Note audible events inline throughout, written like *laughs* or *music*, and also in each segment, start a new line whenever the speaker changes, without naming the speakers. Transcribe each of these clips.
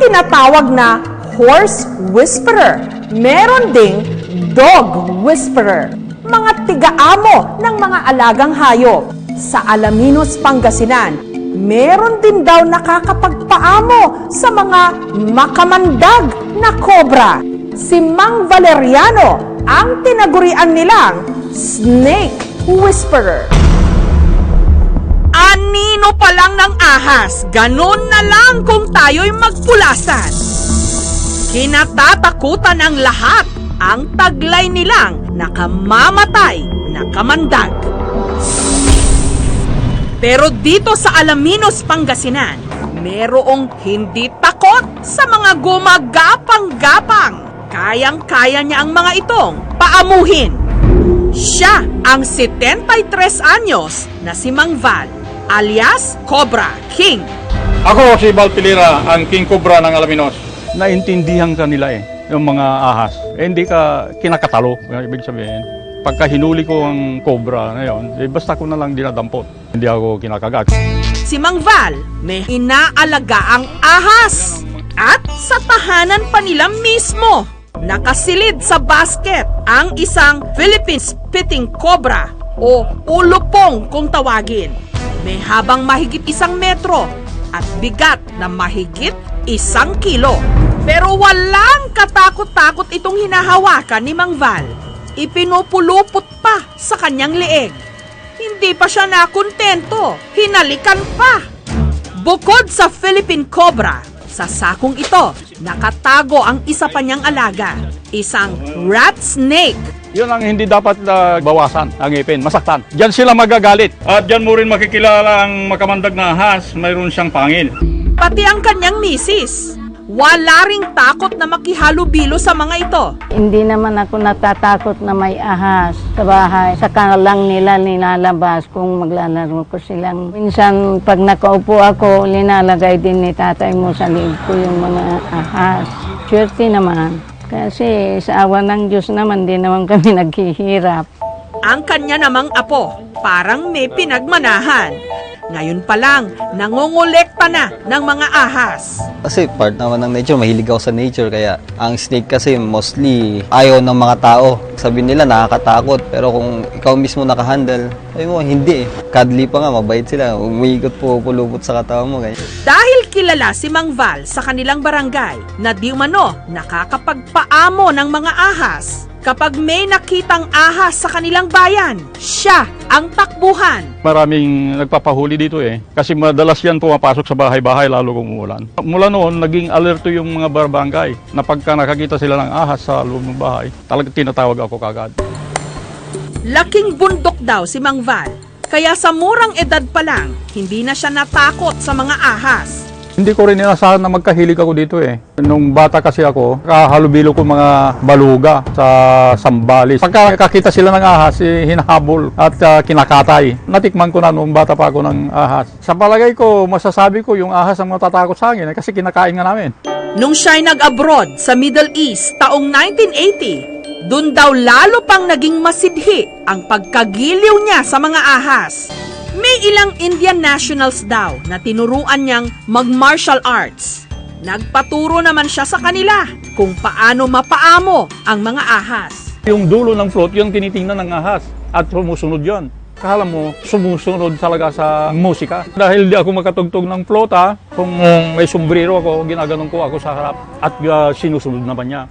tinatawag na horse whisperer. Meron ding dog whisperer. Mga tigaamo ng mga alagang hayop. Sa Alaminos, Pangasinan, meron din daw nakakapagpaamo sa mga makamandag na kobra. Si Mang Valeriano ang tinagurian nilang snake whisperer. Anino pa lang ng ahas, ganun na lang kung tayo'y magpulasan. Kinatatakutan ng lahat ang taglay nilang nakamamatay na kamandag. Pero dito sa Alaminos, Pangasinan, merong hindi takot sa mga gumagapang-gapang. Kayang-kaya niya ang mga itong paamuhin. Siya ang 73 anyos na si Mang Val, alias Cobra King.
Ako si Balpilira, ang King Cobra ng Alaminos.
naintindihan ka nila eh, yung mga ahas. Eh, hindi ka kinakatalo, ibig sabihin. Pagka hinuli ko ang cobra na yun, eh, basta ko na lang dinadampot. Hindi ako kinakagat.
Si Mang Val may inaalaga ang ahas. At sa tahanan pa nila mismo, nakasilid sa basket ang isang Philippine spitting cobra o ulupong kung tawagin. May habang mahigit isang metro at bigat na mahigit isang kilo. Pero walang katakot-takot itong hinahawakan ni Mang Val. Ipinupulupot pa sa kanyang leeg. Hindi pa siya nakontento. Hinalikan pa. Bukod sa Philippine Cobra, sa sakong ito, nakatago ang isa pa niyang alaga, isang rat snake.
Yun ang hindi dapat na bawasan, ang ipin, masaktan. Diyan sila magagalit.
At dyan mo rin makikilala ang makamandag na ahas, mayroon siyang pangil.
Pati ang kanyang misis. Wala ring takot na makihalubilo sa mga ito.
Hindi naman ako natatakot na may ahas sa bahay. Saka lang nila nilalabas kung maglalaro ko silang. Minsan pag nakaupo ako, linalagay din ni tatay mo sa liig ko yung mga ahas. Swerte naman. Kasi sa awa ng Diyos naman, di naman *laughs* kami naghihirap.
Ang kanya namang apo, parang may pinagmanahan. Ngayon pa lang, nangongolekta na ng mga ahas.
Kasi part naman ng nature, mahilig ako sa nature. Kaya ang snake kasi mostly ayaw ng mga tao. Sabi nila nakakatakot. Pero kung ikaw mismo nakahandle, sabi mo hindi eh. Cuddly pa nga, mabait sila. Umiikot po, pulupot sa katawan mo. Ganyan.
Dahil kilala si Mang Val sa kanilang barangay na di umano nakakapagpaamo ng mga ahas, kapag may nakitang ahas sa kanilang bayan, siya ang takbuhan.
Maraming nagpapahuli dito eh. Kasi madalas yan pumapasok sa bahay-bahay lalo kung umulan. Mula noon, naging alerto yung mga barangay na pagka nakakita sila ng ahas sa loob ng bahay, talagang tinatawag ako kagad.
Laking bundok daw si Mang Val, kaya sa murang edad pa lang, hindi na siya natakot sa mga ahas.
Hindi ko rin inasahan na magkahilig ako dito eh. Nung bata kasi ako, kahalubilo ko mga baluga sa Sambales. Pagka kakita sila ng ahas, eh, hinahabol at ah, kinakatay. Natikman ko na nung bata pa ako ng ahas. Sa palagay ko, masasabi ko yung ahas ang matatakot sa akin eh, kasi kinakain nga namin.
Nung siya'y nag-abroad sa Middle East taong 1980, dun daw lalo pang naging masidhi ang pagkagiliw niya sa mga ahas. May ilang Indian nationals daw na tinuruan niyang mag-martial arts. Nagpaturo naman siya sa kanila kung paano mapaamo ang mga ahas.
Yung dulo ng float, yung tinitingnan ng ahas at sumusunod yon. Kala mo, sumusunod talaga sa musika. Dahil di ako makatugtog ng flota, kung may sombrero ako, ginaganon ko ako sa harap at ah, sinusunod naman niya.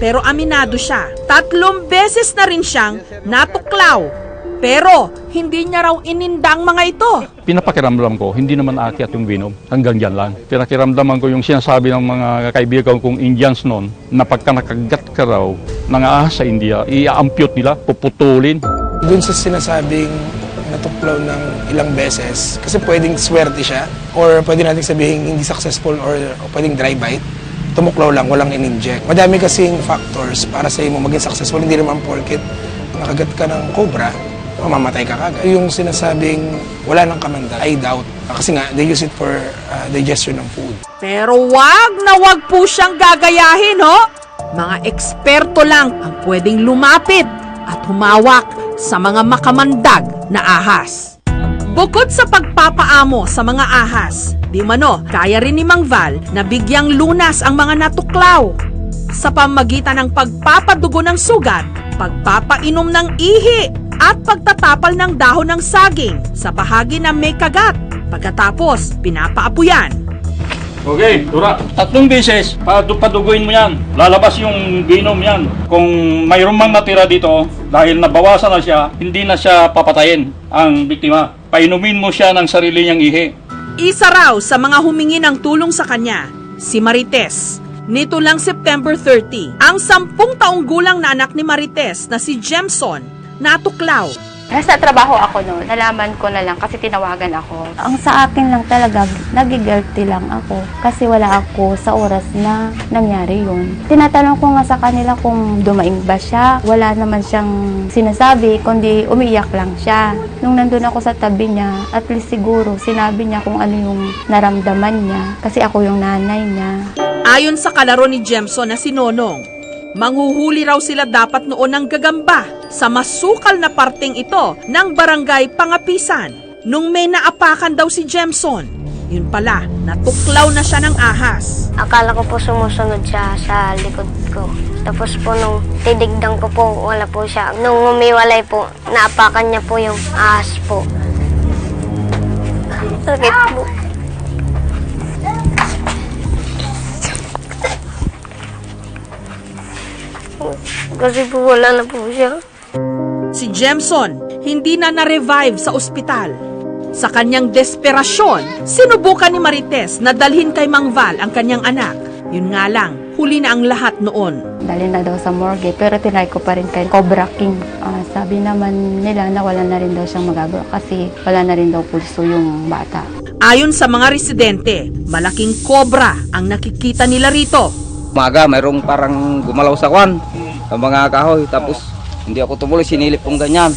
Pero aminado siya, tatlong beses na rin siyang natuklaw. Pero hindi niya raw inindang mga ito.
Pinapakiramdam ko, hindi naman aakyat yung binom. Hanggang dyan lang. Pinakiramdaman ko yung sinasabi ng mga kaibigan kong Indians noon na pagka nakagat ka raw ng ahas sa India, i-ampute nila, puputulin.
dun sa sinasabing natuklaw ng ilang beses kasi pwedeng swerte siya or pwede natin sabihin hindi successful or, o pwedeng dry bite tumuklaw lang, walang in-inject. Madami kasing factors para sa mo maging successful. Hindi naman porket nakagat ka ng cobra, mamamatay ka kagad. Yung sinasabing wala nang kamanda, I doubt. Kasi nga, they use it for uh, digestion ng food.
Pero wag na wag po siyang gagayahin, ho? Mga eksperto lang ang pwedeng lumapit at humawak sa mga makamandag na ahas. Bukod sa pagpapaamo sa mga ahas, Di mano, kaya rin ni Mang Val na bigyang lunas ang mga natuklaw. Sa pamagitan ng pagpapadugo ng sugat, pagpapainom ng ihi, at pagtatapal ng dahon ng saging sa bahagi na may kagat. Pagkatapos, pinapaapo yan.
Okay, Dura. Tatlong beses, padu- paduguin mo yan. Lalabas yung ginom yan. Kung mayroon mang natira dito, dahil nabawasan na siya, hindi na siya papatayin ang biktima. Painumin mo siya ng sarili niyang ihi.
Isa raw sa mga humingi ng tulong sa kanya, si Marites. Nito lang September 30, ang sampung taong gulang na anak ni Marites na si Jemson natuklaw.
Nasa trabaho ako noon. Nalaman ko na lang kasi tinawagan ako.
Ang sa akin lang talaga, nagigilty lang ako kasi wala ako sa oras na nangyari yun. Tinatanong ko nga sa kanila kung dumaing ba siya. Wala naman siyang sinasabi, kundi umiyak lang siya. Nung nandun ako sa tabi niya, at least siguro sinabi niya kung ano yung naramdaman niya kasi ako yung nanay niya.
Ayon sa kalaro ni Jemson na si Nonong, manghuhuli raw sila dapat noon ng gagamba sa masukal na parteng ito ng barangay Pangapisan nung may naapakan daw si Jemson. Yun pala, natuklaw na siya ng ahas.
Akala ko po sumusunod siya sa likod ko. Tapos po nung tidigdan ko po, wala po siya. Nung umiwalay po, naapakan niya po yung ahas po. Sakit po. Kasi po wala na po siya.
Si Jemson hindi na na-revive sa ospital. Sa kanyang desperasyon, sinubukan ni Marites na dalhin kay Mang Val ang kanyang anak. Yun nga lang, huli na ang lahat noon.
Dali na daw sa morgue, pero tinry ko pa rin kay Cobra King. Ah, sabi naman nila na wala na rin daw siyang magagawa kasi wala na rin daw pulso yung bata.
Ayon sa mga residente, malaking kobra ang nakikita nila rito.
Umaga, mayroong parang gumalaw sa kwan, sa mga kahoy. Tapos, hindi ako tumuloy, sinilip kong ganyan.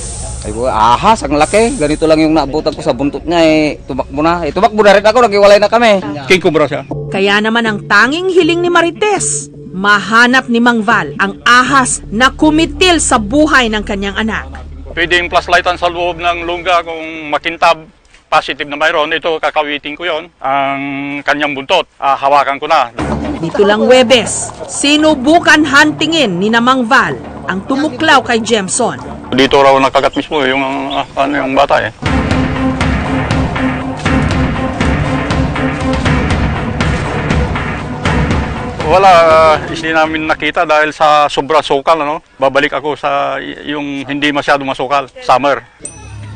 Ay, ko, ahas, ang laki. Ganito lang yung naabutan ko sa buntot niya, eh, tumakbo na. Eh, tumakbo na rin ako, nagiwalay na kami.
King Cobra siya.
Kaya naman ang tanging hiling ni Marites, mahanap ni Mang Val ang ahas na kumitil sa buhay ng kanyang anak.
Pwedeng flashlightan sa loob ng lungga kung makintab positive na mayroon. Ito, kakawitin ko yon Ang kanyang buntot, ah, hawakan ko na.
Dito lang Webes, sinubukan huntingin ni Namang Val ang tumuklaw kay Jemson.
Dito raw nakagat mismo yung, ah, ano, yung bata eh. Wala, uh, hindi namin nakita dahil sa sobra sukal, ano? Babalik ako sa yung hindi masyado masukal, summer.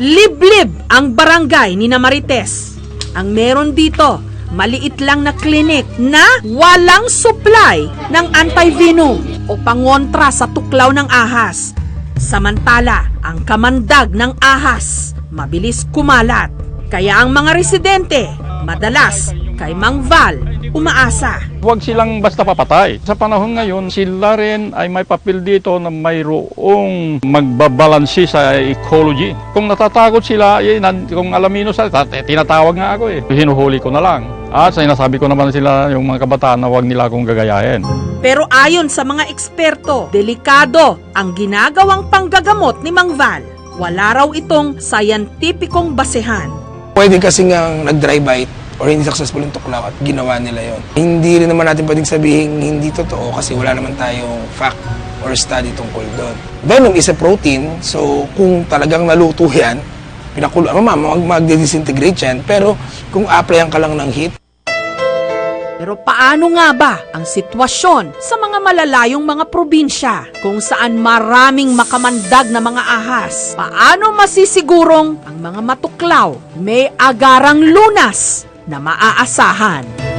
Liblib ang barangay ni Namarites. Ang meron dito, maliit lang na klinik na walang supply ng antivenom o pangontra sa tuklaw ng ahas. Samantala, ang kamandag ng ahas, mabilis kumalat. Kaya ang mga residente, madalas kay Mang Val, umaasa.
Huwag silang basta papatay. Sa panahon ngayon, sila rin ay may papel dito na mayroong magbabalansi sa ecology. Kung natatakot sila, eh, kung alamino sa tat- tinatawag nga ako eh. Hinuhuli ko na lang. At sinasabi ko naman sila yung mga kabataan na huwag nila akong gagayahin.
Pero ayon sa mga eksperto, delikado ang ginagawang panggagamot ni Mang Val. Wala raw itong scientificong basehan.
Pwede kasi nga nag-dry-bite or hindi successful yung tuklaw at ginawa nila yon. Hindi rin naman natin pwedeng sabihin hindi totoo kasi wala naman tayong fact or study tungkol doon. Venom is a protein, so kung talagang naluto yan, pinakulo, mama, mag, mag-disintegrate yan, pero kung applyan ka lang ng heat,
Pero paano nga ba ang sitwasyon sa mga malalayong mga probinsya kung saan maraming makamandag na mga ahas? Paano masisigurong ang mga matuklaw may agarang lunas na maaasahan?